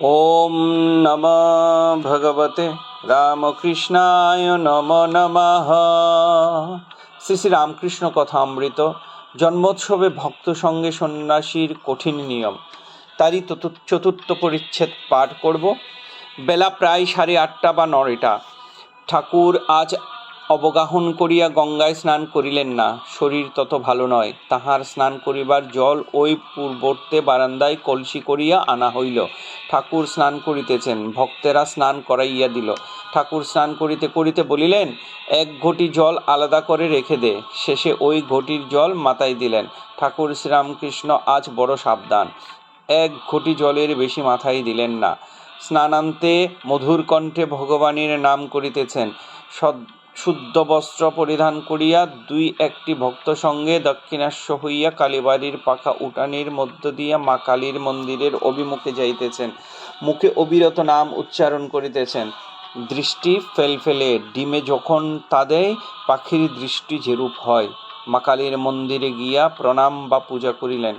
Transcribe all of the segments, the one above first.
ওম নম ভগবতে রামকৃষ্ণায় নম নমঃ। শ্রী শ্রী রামকৃষ্ণ কথা অমৃত জন্মোৎসবে ভক্ত সঙ্গে সন্ন্যাসীর কঠিন নিয়ম। তারই চতুর্থ পরিচ্ছেদ পাঠ করব। বেলা প্রায় সাড়ে আটটা বা নয়টা। ঠাকুর আজ অবগাহন করিয়া গঙ্গায় স্নান করিলেন না, শরীর তত ভালো নয়। তাহার স্নান করিবার জল ওই পূর্বর্তে বারান্দায় কলসি করিয়া আনা হইল। ঠাকুর স্নান করিতেছেন, ভক্তেরা স্নান করাইয়া দিল। ঠাকুর স্নান করিতে করিতে বলিলেন, এক ঘটি জল আলাদা করে রেখে দে। শেষে ওই ঘটির জল মাথায় দিলেন। ঠাকুর শ্রীরামকৃষ্ণ আজ বড় সাবধান। এক ঘটি জলের বেশি মাথায় দিলেন না। স্নানান্তে মধুর কণ্ঠে ভগবানের নাম করিতেছেন। সদ- শুদ্ধ বস্ত্র পরিধান করিয়া দুই একটি ভক্ত সঙ্গে দক্ষিণাস্য হইয়া কালীবাড়ির পাকা উঠানের মধ্য দিয়া মা কালীর মন্দিরের অভিমুখে যাইতেছেন। মুখে অবিরত নাম উচ্চারণ করিতেছেন। দৃষ্টি ফেলফেলে, ডিমে যখন তাদের পাখির দৃষ্টি যেরূপ হয়। মা কালীর মন্দিরে গিয়া প্রণাম বা পূজা করিলেন।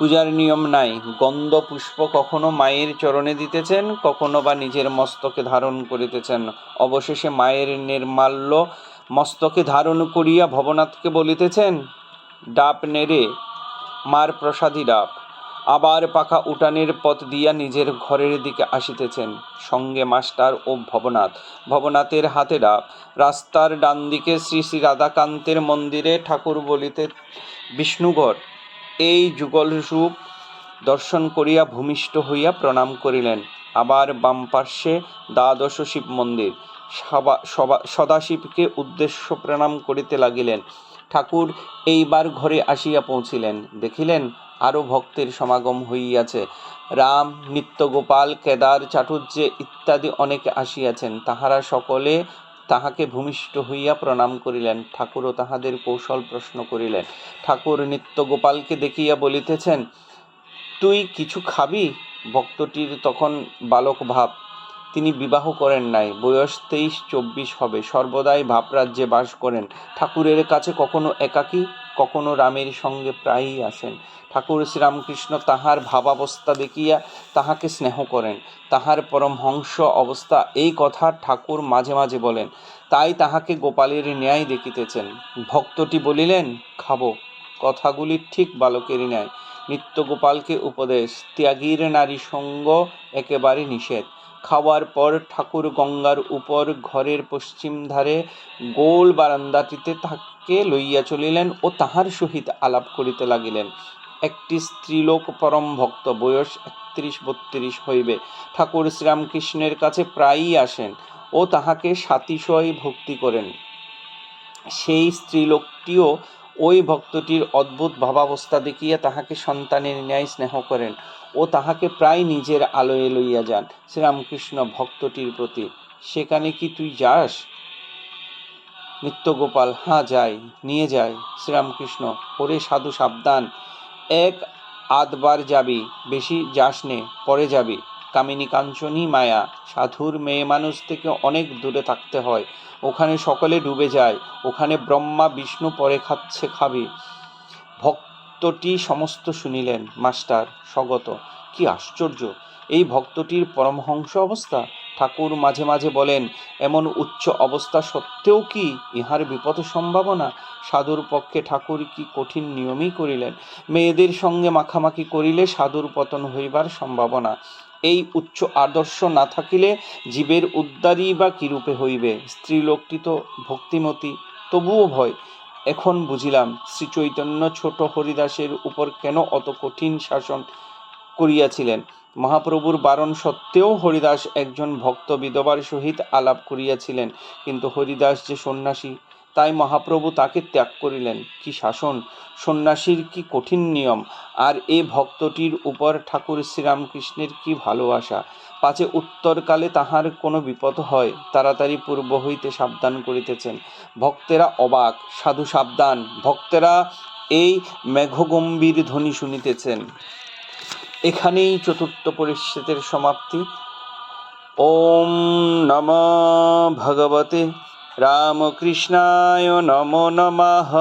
পূজার নিয়ম নাই। গন্ধ পুষ্প কখনো মায়ের চরণে দিতেছেন, কখনো বা নিজের মস্তকে ধারণ করিতেছেন। অবশেষে মায়ের নির্মাল্য মস্তকে ধারণ করিয়া ভবনাথকে বলিতেছেন, ডাব নেড়ে মার প্রসাদী ডাব। আবার পাকা উঠানের পথ দিয়া নিজের ঘরের দিকে আসিতেছেন। সঙ্গে মাস্টার ও ভবনাথ। ভবনাথের হাতে ডাব। রাস্তার ডান দিকে শ্রী শ্রী রাধাকান্তের মন্দিরে ঠাকুর বলিতে, বিষ্ণুগড় এই যুগল রূপ দর্শন করিয়া ভূমিষ্ঠ হইয়া প্রণাম করিলেন। আবার বাম পার্শ্বে দ্বাদশ শিব মন্দির। সদাশিবকে উদ্দেশ্য প্রণাম করিতে লাগিলেন। ঠাকুর এইবার ঘরে আসিয়া পৌঁছিলেন। দেখিলেন আরও ভক্তের সমাগম হইয়াছে। রাম, নিত্যগোপাল, কেদার চাটুর্যে ইত্যাদি অনেকে আসিয়াছেন। তাহারা সকলে তাহাকে ভূমিষ্ঠ হইয়া প্রণাম করিলেন। ঠাকুরও তাহাদের কৌশল প্রশ্ন করিলেন। ঠাকুর নিত্য গোপালকে দেখিয়া বলিতেছেন, তুই কিছু খাবি? ভক্তটির তখন বালক ভাব তিনি বিবাহ করেন নাই। বয়স তেইশ চব্বিশ হবে। সর্বদাই ভাবরাজ্যে বাস করেন। ঠাকুরের কাছে কখনো একাকী, কখনো রামের সঙ্গে প্রায়ই আসেন। ঠাকুর শ্রীরামকৃষ্ণ তাহার ভাবাবস্থা দেখিয়া তাহাকে স্নেহ করেন। তাহার পরমহংস অবস্থা এই কথা ঠাকুর মাঝে মাঝে বলেন। তাই তাহাকে গোপালের ন্যায় দেখিতেছেন। ভক্তটি বলিলেন, খাব। কথাগুলি ঠিক বালকেরই ন্যায়। নিত্য গোপালকে উপদেশ। ত্যাগীর নারী সঙ্গ একেবারে নিষেধ। খাওয়ার পর ঠাকুর গঙ্গার উপর ঘরের পশ্চিম ধারে গোল বারান্দাটিতে তাকে লইয়া চলিলেন ও তাহার সহিত আলাপ করিতে লাগিলেন। একটি স্ত্রীলোক পরম ভক্ত, বয়স একত্রিশ বত্রিশ হইবে। ঠাকুর শ্রীরামকৃষ্ণের কাছে প্রায়ই আসেন ও তাহাকে সাতিশয় ভক্তি করেন। সেই স্ত্রীলোকটিও ওই ভক্তটির অদ্ভুত ভাবাবস্থা দেখিয়া তাহাকে সন্তানের ন্যায় স্নেহ করেন ও তাহাকে প্রায় নিজের আলোয় লইয়া যান। শ্রীরামকৃষ্ণ ভক্তটির প্রতি, সেখানে কি তুই যাস? নিত্যগোপাল, হাঁ, যাই, নিয়ে যায় শ্রীরামকৃষ্ণ, ওরে সাধু সাবধান, এক আধবার যাবি, বেশি যাস নে পরে যাবি। কামিনী কাঞ্চনী মায়া, সাধুর মেয়ে মানুষ থেকে অনেক দূরে থাকতে হয়। ওখানে সকলে ডুবে যায়, ওখানে ব্রহ্মা, বিষ্ণু পরে খাচ্ছে খাবে। ভক্তটি সমস্ত শুনিলেন, মাস্টার, স্বগত, কি আশ্চর্য! এই ভক্তটির পরমহংস অবস্থা? ঠাকুর মাঝে মাঝে বলেন, এমন উচ্চ অবস্থা সত্ত্বেও কি ইহার বিপদ সম্ভাবনা? সাধুর পক্ষে ঠাকুর কি কঠিন নিয়মই করিলেন? মেয়েদের সঙ্গে মাখামাখি করিলে সাধুর পতন হইবার সম্ভাবনা। এই উচ্চ আদর্শ না থাকিলে জীবের উদ্ধারই বা কিরূপে হইবে? স্ত্রীলোকটি তো ভক্তিমতী, তবুও ভয়। এখন বুঝিলাম শ্রী চৈতন্য ছোট হরিদাসের উপর কেন অত কঠিন শাসন করিয়াছিলেন? মহাপ্রভুর বারণ সত্ত্বেও হরিদাস একজন ভক্ত বিধবার সহিত আলাপ করিয়াছিলেন। কিন্তু হরিদাস যে সন্ন্যাসী তাই মহাপ্রভু তাকে ত্যাগ করিলেন। কি শাসন? সন্ন্যাসীর কি কঠিন নিয়ম? আর এ ভক্তটির উপর ঠাকুর শ্রীরামকৃষ্ণের কি ভালোবাসা? পাছে উত্তরকালে তাহার কোনো বিপদ হয়? তাড়াতাড়ি পূর্ব হইতে সাবধান করিতেছেন। ভক্তেরা অবাক, সাধু সাবধান, ভক্তেরা এই মেঘগম্ভীর ধ্বনি শুনিতেছেন। এখানেই চতুর্থ পরিচ্ছেদের সমাপ্তি। ওম নম ভগবতে রামকৃষ্ণায় নমো নমঃ।